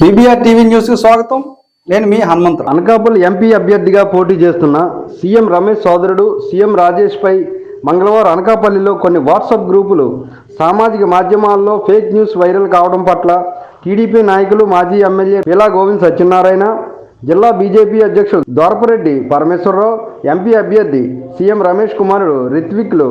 BBR TV news స్వాగతం. నేను మీ Hanumantharao. Anakapalli MP అభ్యర్థిగా పోటీ చేస్తున్న సీఎం రమేష్ సోదరుడు సీఎం రాజేష్ పై మంగళవారం అనకాపల్లిలో కొన్ని వాట్సాప్ గ్రూపులు సామాజిక మాధ్యమాల్లో ఫేక్ న్యూస్ వైరల్ కావడం పట్ల టీడీపీ నాయకులు మాజీ ఎమ్మెల్యే పిలా గోవింద్ సత్యనారాయణ జిల్లా బీజేపీ అధ్యక్షుడు దోరపరెడ్డి పరమేశ్వరరావు ఎంపీ అభ్యర్థి సీఎం రమేష్ కుమారుడు రిత్విక్లు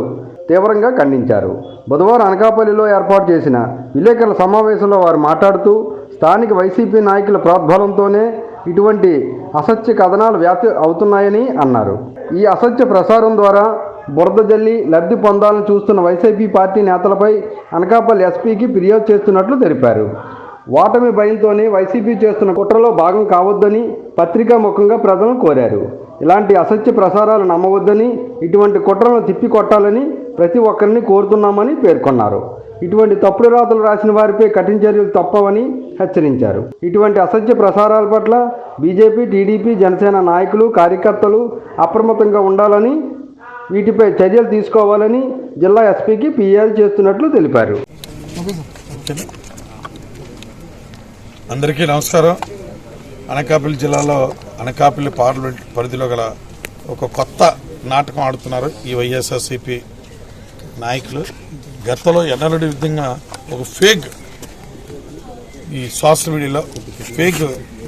తీవ్రంగా ఖండించారు. బుధవారం అనకాపల్లిలో ఏర్పాటు చేసిన విలేకరుల సమావేశంలో వారు మాట్లాడుతూ స్థానిక వైసీపీ నాయకుల ప్రోద్బలంతోనే ఇటువంటి అసత్య కథనాలు వ్యాప్తి అవుతున్నాయని అన్నారు. ఈ అసత్య ప్రసారం ద్వారా బురద జల్లి లబ్ధి పొందాలని చూస్తున్న వైసీపీ పార్టీ నేతలపై అనకాపల్లి ఎస్పీకి ఫిర్యాదు చేస్తున్నట్లు తెలిపారు. ఓటమి భయంతోనే వైసీపీ చేస్తున్న కుట్రలో భాగం కావద్దని పత్రికా ముఖంగా ప్రజలను కోరారు. ఇలాంటి అసత్య ప్రసారాలు నమ్మవద్దని ఇటువంటి కుట్రలను తిప్పికొట్టాలని ప్రతి ఒక్కరిని కోరుతున్నామని పేర్కొన్నారు. ఇటువంటి తప్పుడు రాతలు రాసిన వారిపై కఠిన చర్యలు తప్పవని హెచ్చరించారు. ఇటువంటి అసత్య ప్రసారాల పట్ల బీజేపీ టీడీపీ జనసేన నాయకులు కార్యకర్తలు అప్రమత్తంగా ఉండాలని వీటిపై చర్యలు తీసుకోవాలని జిల్లా ఎస్పీకి ఫిర్యాదు చేస్తున్నట్లు తెలిపారు. అందరికీ నమస్కారం. అనకాపల్లి జిల్లాలో అనకాపల్లి పార్లమెంట్ పరిధిలో గల ఒక కొత్త నాటకం ఆడుతున్నారు ఈ వైఎస్ఆర్సీపీ నాయకులు. గతంలో ఎన్నడని విధంగా ఒక ఫేక్ ఈ సోషల్ మీడియాలో ఫేక్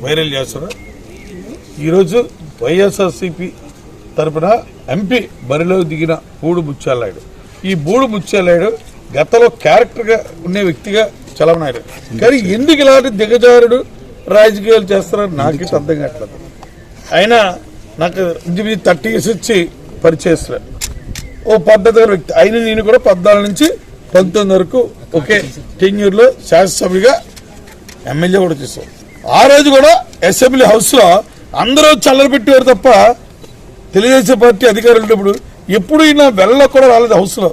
వైరల్ చేస్తారు ఈరోజు వైఎస్ఆర్సీపీ తరపున ఎంపీ బరిలో దిగిన బూడు ముత్యాలనాయుడు ఈ బూడు ముత్యాలనాయుడు గతంలో క్యారెక్టర్గా ఉండే వ్యక్తిగా చలవనాయుడు. కానీ ఎందుకు ఇలాంటి దిగజారుడు రాజకీయాలు చేస్తారని నాకైతే అర్థం కావట్లేదు. అయినా నాకు ఇంచుమించు థర్టీ ఇయర్స్ వచ్చి పరిచేస్తారు ఓ పద్ధతి వ్యక్తి. అయిన నేను కూడా పద్నాలుగు నుంచి పంతొమ్మిది వరకు ఒకే టెన్యూర్లో శాసనసభ్యుడిగా ఎమ్మెల్యే కూడా చేశాం. ఆ రోజు కూడా అసెంబ్లీ హౌస్లో అందరూ చల్లరి పెట్టేవారు తప్ప తెలుగుదేశం పార్టీ అధికారులు ఉన్నప్పుడు ఎప్పుడు ఈయన వెళ్ళ కూడా రాలేదు హౌస్లో.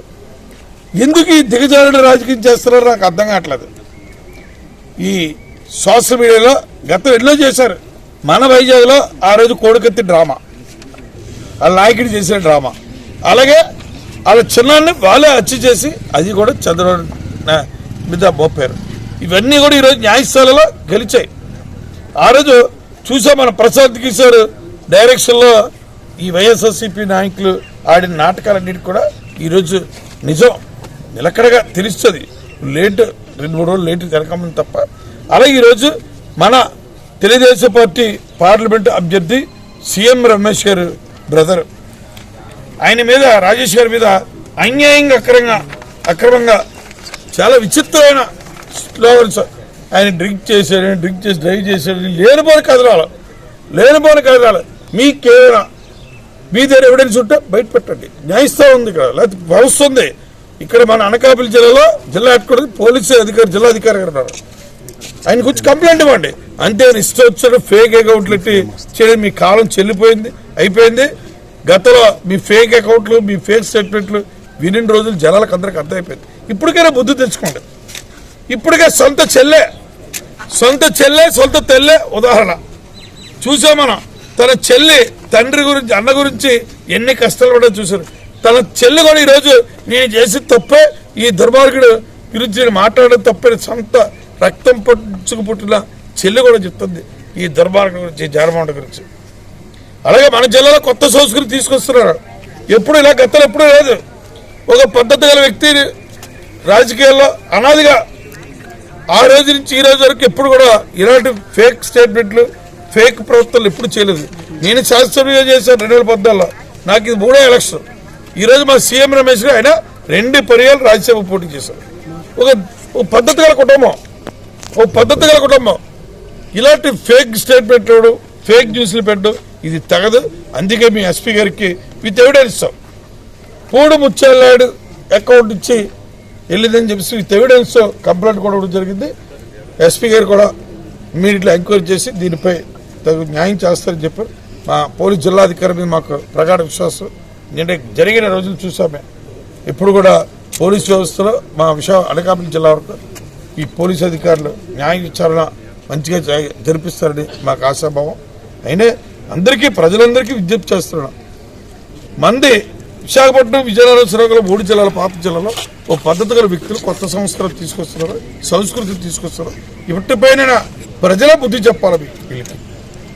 ఎందుకు ఈ దిగజారుడు రాజకీయం చేస్తున్నారో నాకు అర్థం కావట్లేదు. ఈ సోషల్ మీడియాలో గతం ఎన్నో చేశారు. మన వైజాగ్లో ఆ రోజు కోడికత్తి డ్రామా. ఆ నాయకుడు చేసిన డ్రామా. అలాగే వాళ్ళ చిన్నాన్ని వాళ్ళే హత్య చేసి అది కూడా చంద్రబాబు మీద మోపారు. ఇవన్నీ కూడా ఈరోజు న్యాయస్థానంలో గెలిచాయి. ఆ రోజు చూసా మన ప్రసాద్ కిషోర్ డైరెక్షన్లో ఈ వైఎస్ఆర్సీపీ నాయకులు ఆడిన నాటకాలన్నిటి కూడా ఈరోజు నిజం. నిలకడగా తెలుస్తుంది. లేట్ రెండు మూడు రోజులు లేట్ జరగమని తప్ప. అలాగే ఈరోజు మన తెలుగుదేశం పార్టీ పార్లమెంటు అభ్యర్థి సీఎం రమేష్ గారు బ్రదర్. ఆయన మీద రాజేష్ గారి మీద అన్యాయంగా అక్రమంగా అక్రమంగా చాలా విచిత్రమైన స్లోగన్స్ ఆయన డ్రింక్ చేశాడు డ్రింక్ చేసి డ్రైవ్ చేశాడు లేనిపోని కదలాలి లేనిపోని కదలాలి మీకేమైనా మీ దగ్గర ఎవిడెన్స్ ఉంటే బయట పెట్టండి. న్యాయస్థానం ఉంది ఇక్కడ లేకపోతే వ్యవస్థ ఉంది. ఇక్కడ మన అనకాపల్లి జిల్లాలో జిల్లా హెడ్ పోలీసు అధికారి జిల్లా అధికారి గారు ఉన్నారు. ఆయన గురించి కంప్లైంట్ ఇవ్వండి. అంతే ఇష్టం వచ్చాడు ఫేక్ అకౌంట్లు ఎట్టి చేయడం మీ కాలం చెల్లిపోయింది అయిపోయింది. గతంలో మీ ఫేక్ అకౌంట్లు మీ ఫేక్ స్టేట్మెంట్లు వినిన రోజులు జనాలకు అందరికి అర్థమైపోయింది. ఇప్పటికైనా బుద్ధి తెచ్చుకోండి. ఇప్పటికే సొంత చెల్లె సొంత చెల్లె సొంత తెల్లే ఉదాహరణ. చూసాం మనం తన చెల్లి తండ్రి గురించి అన్న గురించి ఎన్ని కష్టాలు కూడా చూశారు. తన చెల్లి కూడా ఈరోజు నేను చేసి తప్పే ఈ దుర్మార్గుడు గురించి మాట్లాడడం తప్పే సొంత రక్తం పుట్టుకు పుట్టిన చెల్లి కూడా చెప్తుంది. ఈ దుర్మార్గుడు గురించి ఈ జగన్మోహన్ గురించి. అలాగే మన జిల్లాలో కొత్త సంస్కృతి తీసుకొస్తున్నారు. ఎప్పుడు ఇలా గతంలో ఎప్పుడూ లేదు. ఒక పద్ధతి గల వ్యక్తి రాజకీయాల్లో అనాదిగా ఆ రోజు నుంచి ఈ రోజు వరకు ఎప్పుడు కూడా ఇలాంటి ఫేక్ స్టేట్మెంట్లు ఫేక్ ప్రవర్తనలు ఎప్పుడు చేయలేదు. నేను శాస్త్రీయంగా చేశాను రెండు వేల పద్నాలుగులో. నాకు ఇది మూడో ఎలక్షన్. ఈరోజు మా సీఎం రమేష్ గారు ఆయన రెండు పర్యాలు రాజ్యసభ పోటీ చేశారు. ఒక ఒక పద్ధతి గల కుటుంబం. ఒక పద్ధతి గల కుటుంబం. ఇలాంటి ఫేక్ స్టేట్మెంట్లు ఫేక్ న్యూస్లు పెట్టడం ఇది తగదు. అందుకే మీ ఎస్పీ గారికి విత్ ఎవిడెన్స్ పూడు ముత్యాలనాయుడు అకౌంట్ ఇచ్చి వెళ్ళిందని చెప్పేసి విత్ ఎవిడెన్స్ కంప్లైంట్ కూడా జరిగింది. ఎస్పీ గారు కూడా ఇమీడియట్లీ ఎంక్వైరీ చేసి దీనిపై తగు న్యాయం చేస్తారని చెప్పారు మా పోలీస్ జిల్లాధికారి మీద మాకు ప్రగాఢ విశ్వాసం. నిన్న జరిగిన రోజులు చూసామే. ఇప్పుడు కూడా పోలీస్ వ్యవస్థలో మా విష అనకాపల్లి జిల్లా వరకు ఈ పోలీస్ అధికారులు న్యాయ విచారణ మంచిగా జరిపిస్తారని మాకు ఆశాభావం. అయినా అందరికీ ప్రజలందరికీ విజ్ఞప్తి చేస్తున్నాం మంది విశాఖపట్నం విజయనగరం శ్రీకాకుళం మూడు జిల్లాల పాత జిల్లాలో ఓ పద్ధతి గల వ్యక్తులు కొత్త సంస్కృతి తీసుకొస్తున్నారు సంస్కృతి తీసుకొస్తున్నారు. ఇప్పటిపైన ప్రజల బుద్ధి చెప్పాలి వీళ్ళకి.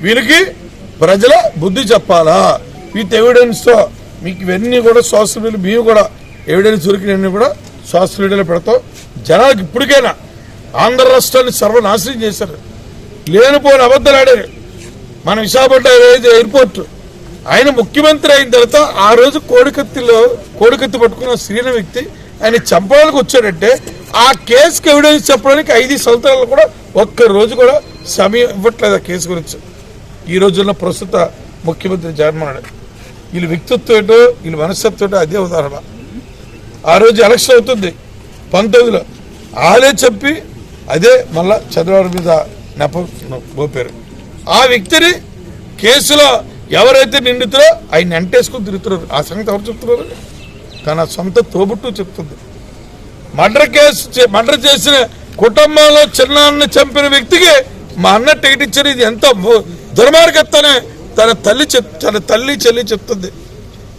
వీళ్ళకి ప్రజల బుద్ధి చెప్పాలా? విత్ ఎవిడెన్స్తో మీకు ఇవన్నీ కూడా సోషల్ మీడియా మేము కూడా ఎవిడెన్స్ దొరికినవన్నీ కూడా సోషల్ మీడియాలో పెడతాం. జనాలకు ఇప్పటికైనా ఆంధ్ర రాష్ట్రాన్ని సర్వనాశనం చేశారు. లేనిపోని అబద్ధాలు ఆడారు. మన విశాఖపట్నం ఎయిర్పోర్ట్ ఆయన ముఖ్యమంత్రి అయిన తర్వాత ఆ రోజు కోడికత్తిలో కోడికత్తి పట్టుకున్న స్త్రీల వ్యక్తి ఆయన చంపడానికి వచ్చాడంటే ఆ కేసుకి ఎవిడెన్స్ చెప్పడానికి ఐదు సంవత్సరాలు కూడా ఒక్క రోజు కూడా సమయం ఇవ్వట్లేదు ఆ కేసు గురించి. ఈ రోజుల్లో ప్రస్తుత ముఖ్యమంత్రి జగన్మోహన్ రెడ్డి వీళ్ళ వ్యక్తిత్వం ఏంటో వీళ్ళ మనస్తత్వం ఏంటో అదే ఉదాహరణ. ఆ రోజు ఎలక్షన్ అవుతుంది పంతొమ్మిదిలో. ఆలే చెప్పి అదే మళ్ళా చంద్రబాబు మీద నెప మోపారు. ఆ వ్యక్తిని కేసులో ఎవరైతే నిండుతారో ఆయన ఎంటేసుకుని తిరుగుతున్నారు. ఆ సంగతి ఎవరు చెప్తున్నారు? తన సొంత తోబుట్టు చెప్తుంది. మర్డర్ కేసు చే- మర్డర్ చేసిన కుటుంబంలో చిన్నాన్న చంపిన వ్యక్తికి మా అన్న టికెట్ ఇచ్చారు. ఇది ఎంత దుర్మార్గత్తనే తన తల్లి చెప్ తన తల్లి చెల్లి చెప్తుంది.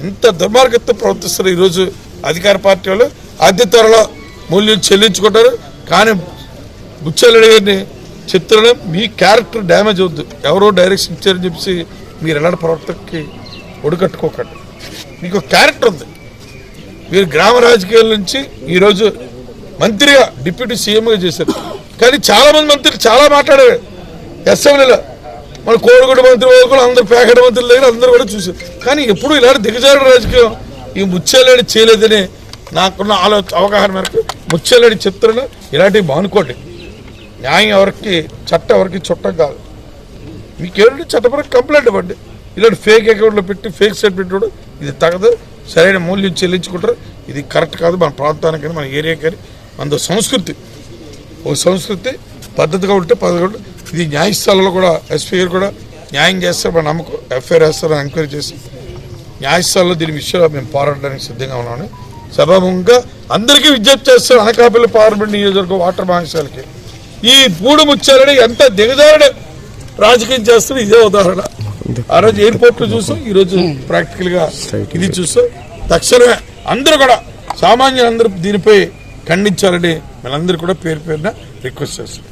ఇంత దుర్మార్గత్వం ప్రవర్తిస్తారు ఈరోజు అధికార పార్టీ వాళ్ళు. అతి త్వరలో మూల్యం చెల్లించుకుంటారు. కానీ బుచ్చాలడి గారిని చిత్రం మీ క్యారెక్టర్ డ్యామేజ్ అవుద్దు. ఎవరో డైరెక్షన్ ఇచ్చారని చెప్పి మీరు ఎలాంటి ప్రవర్తనకి ఒడికట్టుకోకండి. మీకు క్యారెక్టర్ ఉంది. మీరు గ్రామ రాజకీయాల నుంచి ఈరోజు మంత్రిగా డిప్యూటీ సీఎంగా చేశారు. కానీ చాలామంది మంత్రులు చాలా మాట్లాడారు. అసెంబ్లీలో మన కోడిగుడ్డ మంత్రి వరకు అందరు ప్యాకెట్ మంత్రుల దగ్గర అందరూ కూడా చూశారు. కానీ ఎప్పుడు ఇలాంటి దిగజారు రాజకీయం ఈ ముచ్చేలేని చేయలేదని నాకున్న ఆలో అవగాహన మేరకు ముచ్చేలేని చెప్తారని ఇలాంటివి బానుకోండి న్యాయం ఎవరికి చట్టం ఎవరికి చుట్టం కాదు. మీకేమిటి ఎవరంటే చట్టపరంగా కంప్లైంట్ ఇవ్వండి. ఇలాంటి ఫేక్ అకౌంట్లో పెట్టి ఫేక్ సైట్ పెట్టడం ఇది తగదు. సరైన మూల్యం చెల్లించుకుంటారు. ఇది కరెక్ట్ కాదు. మన ప్రాంతానికి మన ఏరియాకి కానీ మన సంస్కృతి. ఒక సంస్కృతి పద్ధతిగా ఉంటే పద్ధతిగా ఉంటే ఇది న్యాయస్థానంలో కూడా ఎస్పీ గారు కూడా న్యాయం చేస్తారు మన నమ్మకం ఎఫ్ఐఆర్ వేస్తారని ఎంక్వైరీ చేసి న్యాయస్థానంలో దీని విషయంలో మేము పోరాడడానికి సిద్ధంగా ఉన్నాము. సభాముఖంగా అందరికీ విజ్ఞప్తి చేస్తాం. అనకాపల్లి పార్లమెంట్ నియోజకవర్గం వాటర్ మహాశాలకి. ఈ పూడు ముచ్చారని ఎంత దిగజారుడు. రాజకీయం చేస్తున్న ఇదే ఉదాహరణ. ఆ రోజు ఎయిర్పోర్ట్లో చూసాం ఈ రోజు ప్రాక్టికల్గా ఇది చూసాం. తక్షణమే అందరూ కూడా సామాన్యులందరూ దీనిపై ఖండించాలని మనందరూ కూడా పేరు పేరున రిక్వెస్ట్ చేస్తున్నాం.